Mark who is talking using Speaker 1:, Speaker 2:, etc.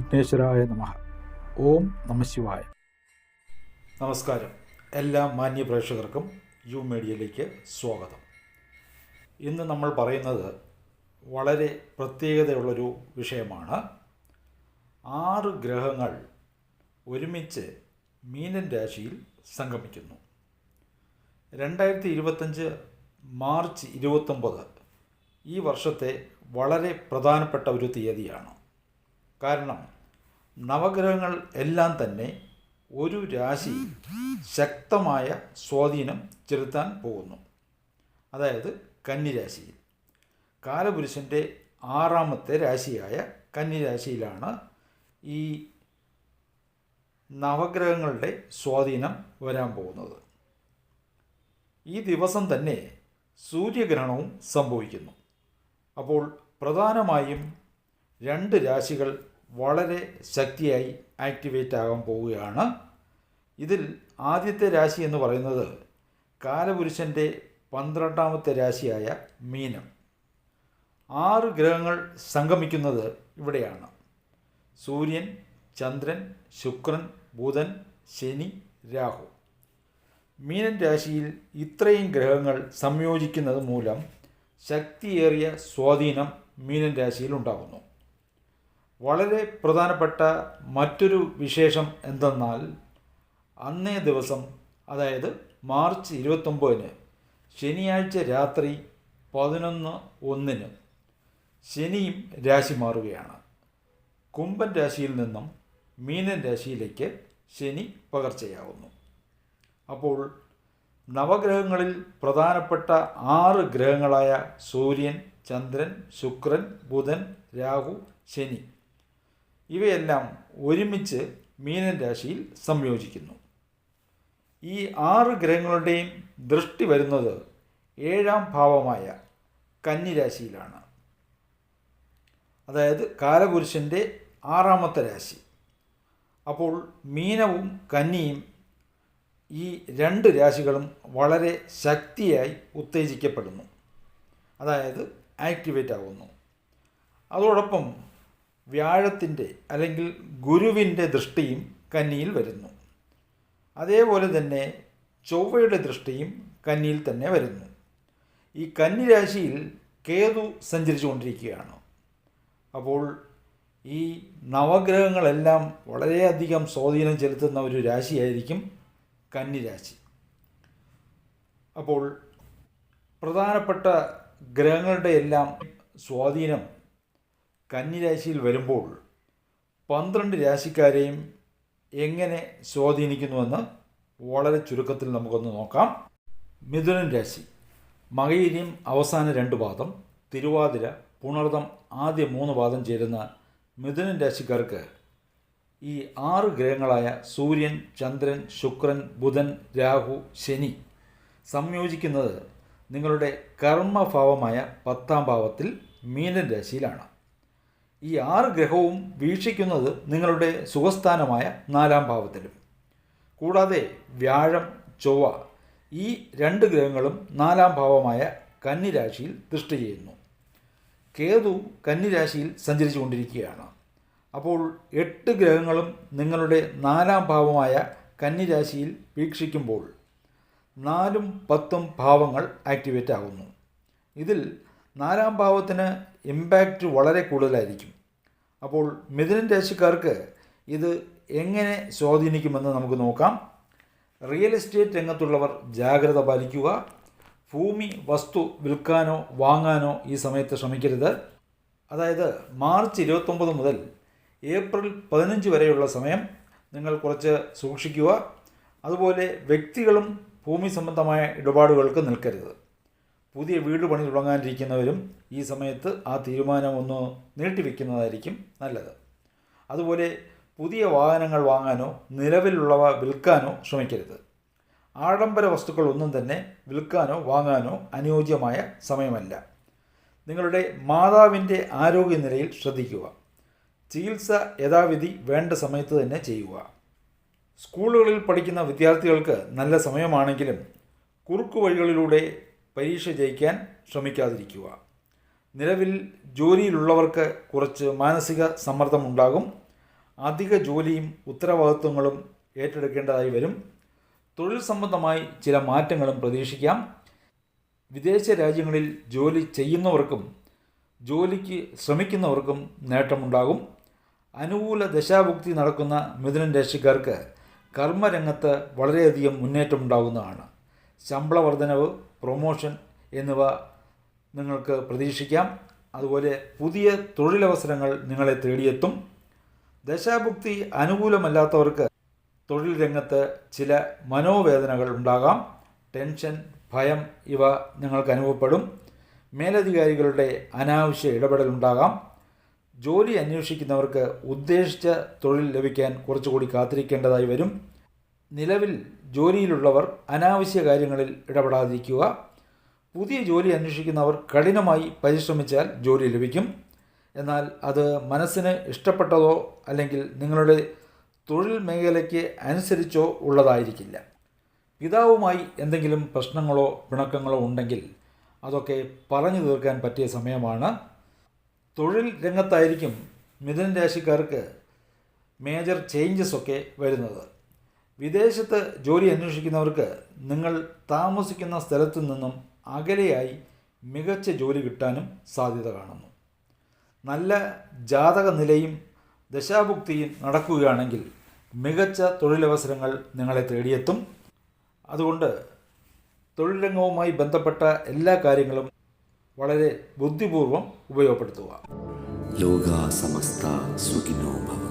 Speaker 1: വിഘ്നേശ്വരായ നമ. ഓം നമശിവായ നമസ്കാരം. എല്ലാ മാന്യ പ്രേക്ഷകർക്കും യു മീഡിയയിലേക്ക് സ്വാഗതം. ഇന്ന് നമ്മൾ പറയുന്നത് വളരെ പ്രത്യേകതയുള്ളൊരു വിഷയമാണ്. ആറ് ഗ്രഹങ്ങൾ ഒരുമിച്ച് മീനൻ രാശിയിൽ സംഗമിക്കുന്നു. രണ്ടായിരത്തി ഇരുപത്തഞ്ച് മാർച്ച് ഇരുപത്തൊമ്പത് ഈ വർഷത്തെ വളരെ പ്രധാനപ്പെട്ട ഒരു തീയതിയാണ്. കാരണം നവഗ്രഹങ്ങൾ എല്ലാം തന്നെ ഒരു രാശി ശക്തമായ സ്വാധീനം ചെലുത്താൻ പോകുന്നു. അതായത് കന്നിരാശിയിൽ. കാലപുരുഷന്റെ ആറാമത്തെ രാശിയായ കന്നിരാശിയിലാണ് ഈ നവഗ്രഹങ്ങളുടെ സ്വാധീനം വരാൻ പോകുന്നത്. ഈ ദിവസം തന്നെ സൂര്യഗ്രഹണവും സംഭവിക്കുന്നു. അപ്പോൾ പ്രധാനമായും രണ്ട് രാശികൾ വളരെ ശക്തിയായി ആക്ടിവേറ്റ് ആകാൻ പോവുകയാണ്. ഇതിൽ ആദ്യത്തെ രാശി എന്ന് പറയുന്നത് കാലപുരുഷന്റെ പന്ത്രണ്ടാമത്തെ രാശിയായ മീനം. ആറ് ഗ്രഹങ്ങൾ സംഗമിക്കുന്നത് ഇവിടെയാണ്. സൂര്യൻ ചന്ദ്രൻ ശുക്രൻ ബുധൻ ശനി രാഹു. മീനൻ രാശിയിൽ ഇത്രയും ഗ്രഹങ്ങൾ സംയോജിക്കുന്നത് മൂലം ശക്തിയേറിയ സ്വാധീനം മീനൻ രാശിയിൽ ഉണ്ടാകുന്നു. വളരെ പ്രധാനപ്പെട്ട മറ്റൊരു വിശേഷം എന്തെന്നാൽ അന്നേ ദിവസം അതായത് മാർച്ച് ഇരുപത്തൊമ്പതിന് ശനിയാഴ്ച രാത്രി പതിനൊന്ന് ഒന്നിന് ശനിയും രാശി മാറുകയാണ്. കുംഭൻ രാശിയിൽ നിന്നും മീനൻ രാശിയിലേക്ക് ശനി പകർച്ചയാവുന്നു. അപ്പോൾ നവഗ്രഹങ്ങളിൽ പ്രധാനപ്പെട്ട ആറ് ഗ്രഹങ്ങളായ സൂര്യൻ ചന്ദ്രൻ ശുക്രൻ ബുധൻ രാഹു ശനി ഇവയെല്ലാം ഒരുമിച്ച് മീനൻ രാശിയിൽ സംയോജിക്കുന്നു. ഈ ആറ് ഗ്രഹങ്ങളുടെയും ദൃഷ്ടി വരുന്നത് ഏഴാം ഭാവമായ കന്നിരാശിയിലാണ് അതായത് കാലപുരുഷന്റെ ആറാമത്തെ രാശി. അപ്പോൾ മീനവും കന്നിയും ഈ രണ്ട് രാശികളും വളരെ ശക്തിയായി ഉത്തേജിക്കപ്പെടുന്നു. അതായത് ആക്ടിവേറ്റ് ആകുന്നു അതോടൊപ്പം വ്യാഴത്തിന്റെ അല്ലെങ്കിൽ ഗുരുവിന്റെ ദൃഷ്ടിയും കന്നിയിൽ വരുന്നു. അതേപോലെ തന്നെ ചൊവ്വയുടെ ദൃഷ്ടിയും കന്നിയിൽ തന്നെ വരുന്നു. ഈ കന്നി രാശിയിൽ കേതു സഞ്ചരിച്ചു കൊണ്ടിരിക്കുകയാണ് അപ്പോൾ ഈ നവഗ്രഹങ്ങളെല്ലാം വളരെയധികം സ്വാധീനം ചെലുത്തുന്ന ഒരു രാശിയായിരിക്കും കന്നിരാശി അപ്പോൾ പ്രധാനപ്പെട്ട ഗ്രഹങ്ങളുടെ എല്ലാം സ്വാധീനം കന്നിരാശിയിൽ വരുമ്പോൾ പന്ത്രണ്ട് രാശിക്കാരെയും എങ്ങനെ സ്വാധീനിക്കുന്നുവെന്ന് വളരെ ചുരുക്കത്തിൽ നമുക്കൊന്ന് നോക്കാം. മിഥുനൻ രാശി. മകയിരിയും അവസാന രണ്ട് പാദം തിരുവാതിര പുണർതം ആദ്യ മൂന്ന് പാദം ചേരുന്ന മിഥുനൻ രാശിക്കാർക്ക് ഈ ആറ് ഗ്രഹങ്ങളായ സൂര്യൻ ചന്ദ്രൻ ശുക്രൻ ബുധൻ രാഹു ശനി സംയോജിക്കുന്നത് നിങ്ങളുടെ കർമ്മഭാവമായ പത്താം ഭാവത്തിൽ മീനൻ രാശിയിലാണ്. ഈ ആറ് ഗ്രഹവും വീക്ഷിക്കുന്നത് നിങ്ങളുടെ സുഖസ്ഥാനമായ നാലാം ഭാവത്തിലും. കൂടാതെ വ്യാഴം ചൊവ്വ ഈ രണ്ട് ഗ്രഹങ്ങളും നാലാം ഭാവമായ കന്നിരാശിയിൽ ദൃഷ്ടി ചെയ്യുന്നു. കേതു കന്നിരാശിയിൽ സഞ്ചരിച്ചു കൊണ്ടിരിക്കുകയാണ് അപ്പോൾ എട്ട് ഗ്രഹങ്ങളും നിങ്ങളുടെ നാലാം ഭാവമായ കന്നിരാശിയിൽ വീക്ഷിക്കുമ്പോൾ നാലും പത്തും ഭാവങ്ങൾ ആക്ടിവേറ്റ് ആകുന്നു. ഇതിൽ നാലാം ഭാവത്തിന് ഇമ്പാക്റ്റ് വളരെ കൂടുതലായിരിക്കും. അപ്പോൾ മിഥുനൻ രാശിക്കാർക്ക് ഇത് എങ്ങനെ സ്വാധീനിക്കുമെന്ന് നമുക്ക് നോക്കാം. റിയൽ എസ്റ്റേറ്റ് രംഗത്തുള്ളവർ ജാഗ്രത പാലിക്കുക. ഭൂമി വസ്തു വിൽക്കാനോ വാങ്ങാനോ ഈ സമയത്ത് ശ്രമിക്കരുത്. അതായത് മാർച്ച് ഇരുപത്തൊമ്പത് മുതൽ ഏപ്രിൽ പതിനഞ്ച് വരെയുള്ള സമയം നിങ്ങൾ കുറച്ച് സൂക്ഷിക്കുക. അതുപോലെ വ്യക്തികളും ഭൂമി സംബന്ധമായ ഇടപാടുകൾക്ക് നിൽക്കരുത്. പുതിയ വീട് പണി തുടങ്ങാനിരിക്കുന്നവരും ഈ സമയത്ത് ആ തീരുമാനം ഒന്ന് നീട്ടിവെക്കുന്നതായിരിക്കും നല്ലത്. അതുപോലെ പുതിയ വാഹനങ്ങൾ വാങ്ങാനോ നിലവിലുള്ളവ വിൽക്കാനോ ശ്രമിക്കരുത്. ആഡംബര വസ്തുക്കളൊന്നും തന്നെ വിൽക്കാനോ വാങ്ങാനോ അനുയോജ്യമായ സമയമല്ല. നിങ്ങളുടെ മാതാവിന്റെ ആരോഗ്യനിലയിൽ ശ്രദ്ധിക്കുക. ചികിത്സ യഥാവിധി വേണ്ട സമയത്ത് തന്നെ ചെയ്യുക. സ്കൂളുകളിൽ പഠിക്കുന്ന വിദ്യാർത്ഥികൾക്ക് നല്ല സമയമാണെങ്കിലും കുറുക്കു വഴികളിലൂടെ പരീക്ഷ ജയിക്കാൻ ശ്രമിക്കാതിരിക്കുക. നിലവിൽ ജോലിയിലുള്ളവർക്ക് കുറച്ച് മാനസിക സമ്മർദ്ദമുണ്ടാകും. അധിക ജോലിയും ഉത്തരവാദിത്വങ്ങളും ഏറ്റെടുക്കേണ്ടതായി വരും. തൊഴിൽ സംബന്ധമായി ചില മാറ്റങ്ങളും പ്രതീക്ഷിക്കാം. വിദേശ രാജ്യങ്ങളിൽ ജോലി ചെയ്യുന്നവർക്കും ജോലിക്ക് ശ്രമിക്കുന്നവർക്കും നേട്ടമുണ്ടാകും. അനുകൂല ദശാഭുക്തി നടക്കുന്ന മിഥുനൻ രാശിക്കാർക്ക് കർമ്മരംഗത്ത് വളരെയധികം മുന്നേറ്റമുണ്ടാകുന്നതാണ്. ശമ്പള വർധനവ് പ്രൊമോഷൻ എന്നിവ നിങ്ങൾക്ക് പ്രതീക്ഷിക്കാം. അതുപോലെ പുതിയ തൊഴിലവസരങ്ങൾ നിങ്ങളെ തേടിയെത്തും. ദശാഭുക്തി അനുകൂലമല്ലാത്തവർക്ക് തൊഴിൽ രംഗത്ത് ചില മനോവേദനകൾ ഉണ്ടാകാം. ടെൻഷൻ ഭയം ഇവ നിങ്ങൾക്ക് അനുഭവപ്പെടും. മേലധികാരികളുടെ അനാവശ്യ ഇടപെടലുണ്ടാകാം ജോലി അന്വേഷിക്കുന്നവർക്ക് ഉദ്ദേശിച്ച തൊഴിൽ ലഭിക്കാൻ കുറച്ചുകൂടി കാത്തിരിക്കേണ്ടതായി വരും. നിലവിൽ ജോലിയിലുള്ളവർ അനാവശ്യ കാര്യങ്ങളിൽ ഇടപെടാതിരിക്കുക. പുതിയ ജോലി അന്വേഷിക്കുന്നവർ കഠിനമായി പരിശ്രമിച്ചാൽ ജോലി ലഭിക്കും. എന്നാൽ അത് മനസ്സിന് ഇഷ്ടപ്പെട്ടതോ അല്ലെങ്കിൽ നിങ്ങളുടെ തൊഴിൽ മേഖലയ്ക്ക് അനുസരിച്ചോ ഉള്ളതായിരിക്കില്ല. പിതാവുമായി എന്തെങ്കിലും പ്രശ്നങ്ങളോ പിണക്കങ്ങളോ ഉണ്ടെങ്കിൽ അതൊക്കെ പറഞ്ഞു തീർക്കാൻ പറ്റിയ സമയമാണ്. തൊഴിൽ രംഗത്തായിരിക്കും മിഥുൻ രാശിക്കാർക്ക് മേജർ ചേഞ്ചസ് ഒക്കെ വരുന്നത്. വിദേശത്ത് ജോലി അന്വേഷിക്കുന്നവർക്ക് നിങ്ങൾ താമസിക്കുന്ന സ്ഥലത്തു നിന്നും അകലെയായി മികച്ച ജോലി കിട്ടാനും സാധ്യത കാണുന്നു. നല്ല ജാതക നിലയും ദശാഭുക്തിയും നടക്കുകയാണെങ്കിൽ മികച്ച തൊഴിലവസരങ്ങൾ നിങ്ങളെ തേടിയെത്തും. അതുകൊണ്ട് തൊഴിൽ ബന്ധപ്പെട്ട എല്ലാ കാര്യങ്ങളും വളരെ ബുദ്ധിപൂർവം ഉപയോഗപ്പെടുത്തുക.
Speaker 2: ലോകാസമസ്ത സമസ്ത സുഖിനോ ഭവ.